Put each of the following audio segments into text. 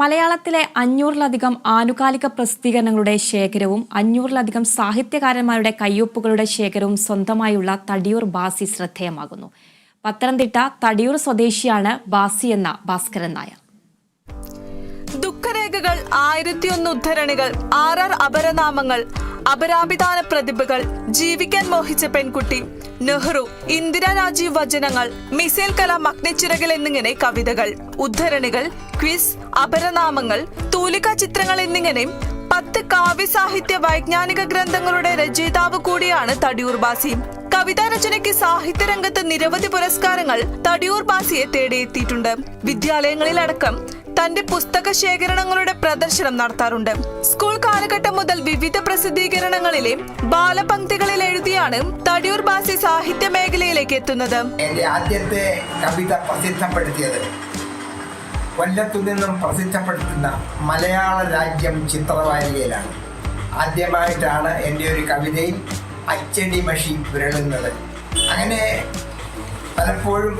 മലയാളത്തിലെ അഞ്ഞൂറിലധികം ആനുകാലിക പ്രസിദ്ധീകരണങ്ങളുടെ ശേഖരവും അഞ്ഞൂറിലധികം സാഹിത്യകാരന്മാരുടെ കയ്യൊപ്പുകളുടെ ശേഖരവും സ്വന്തമായുള്ള തടിയൂർ ബാസി ശ്രദ്ധേയമാകുന്നു. പത്തനംതിട്ട തടിയൂർ സ്വദേശിയാണ് ബാസി എന്ന ഭാസ്കരൻ നായർ. ദുഃഖരേഖകൾ ആയിരത്തിയൊന്ന് ഉദ്ധരണികൾ ആറാർ അപരനാമങ്ങൾ അപരാഭിധാന പ്രതിഭകൾ ജീവിക്കാൻ മോഹിച്ച പെൺകുട്ടി. നെഹ്റു ഇന്ദിര രാജീവ് വചനങ്ങൾ മിസൈൽ കലാം അഗ്നിച്ചിറകൾ എന്നിങ്ങനെ കവിതകൾ. ഉദ്ധരണികൾ ക്വിസ് അപരനാമങ്ങൾ തൂലിക ചിത്രങ്ങൾ എന്നിങ്ങനെ പത്ത് കാവ്യ സാഹിത്യ വൈജ്ഞാനിക ഗ്രന്ഥങ്ങളുടെ രചയിതാവ് കൂടിയാണ് തടിയൂർ ബാസി. കവിതാ രചനയ്ക്ക് സാഹിത്യ സാഹിത്യരംഗത്ത് നിരവധി പുരസ്കാരങ്ങൾ തടിയൂർ ബാസിയെ തേടിയെത്തിയിട്ടുണ്ട്. വിദ്യാലയങ്ങളിലടക്കം തന്റെ പുസ്തക ശേഖരണങ്ങളുടെ പ്രദർശനം നടത്താറുണ്ട്. സ്കൂൾ കാലഘട്ടം മുതൽ വിവിധ പ്രസിദ്ധീകരണങ്ങളിലെ ബാലപംക്തികളിൽ എഴുതിയാണ് തടിയൂർ ബാസി സാഹിത്യ മേഖലയിലേക്ക് എത്തുന്നത്. ആദ്യത്തെ കവിത പ്രസിദ്ധപ്പെടുത്തിയത് കൊല്ലത്തു നിന്നും പ്രസിദ്ധപ്പെടുത്തുന്ന മലയാള രാജ്യം ചിത്രവാരികയിലാണ്. ആദ്യമായിട്ടാണ് എന്റെ ഒരു കവിതയിൽ അച്ചടി മഷി വിരളുന്നത്. അങ്ങനെ പലപ്പോഴും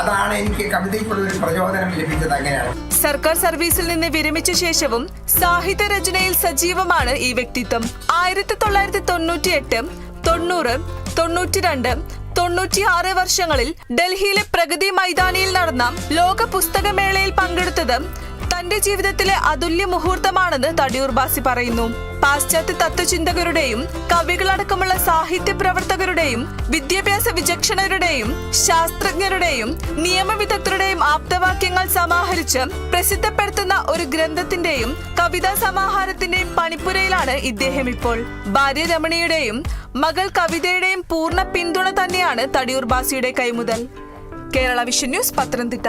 അതാണ് എനിക്ക് കവിതയ്ക്കുള്ള ഒരു പ്രചോദനം ലഭിച്ചത് അങ്ങനെയാണ്. സർക്കാർ സർവീസിൽ നിന്ന് വിരമിച്ച ശേഷവും സാഹിത്യ രചനയിൽ സജീവമാണ് ഈ വ്യക്തിത്വം. ആയിരത്തി തൊള്ളായിരത്തി തൊണ്ണൂറ്റി എട്ട് തൊണ്ണൂറ് തൊണ്ണൂറ്റിരണ്ട് തൊണ്ണൂറ്റിയാറ് വർഷങ്ങളിൽ ഡൽഹിയിലെ പ്രഗതി മൈതാനിയിൽ നടന്ന ലോക പുസ്തകമേളയിൽ പങ്കെടുത്തത് തന്റെ ജീവിതത്തിലെ അതുല്യ മുഹൂർത്തമാണെന്ന് തടിയൂർ ബാസി പറയുന്നു. പാശ്ചാത്യ തത്വചിന്തകരുടെയും കവികളടക്കമുള്ള സാഹിത്യ പ്രവർത്തകരുടെയും വിദ്യാഭ്യാസ വിചക്ഷണരുടെയും ശാസ്ത്രജ്ഞരുടെയും നിയമവിദഗ്ധരുടെയും ആപ്തവാക്യങ്ങൾ സമാഹരിച്ച് പ്രസിദ്ധപ്പെടുത്തുന്ന ഒരു ഗ്രന്ഥത്തിന്റെയും കവിതാ സമാഹാരത്തിന്റെയും പണിപ്പുരയിലാണ് ഇദ്ദേഹം ഇപ്പോൾ. ഭാര്യ രമണിയുടെയും മകൾ കവിതയുടെയും പൂർണ പിന്തുണ തന്നെയാണ് തടിയൂർ ബാസിയുടെ കൈമുതൽ. Kerala vision news Pathanamthitta.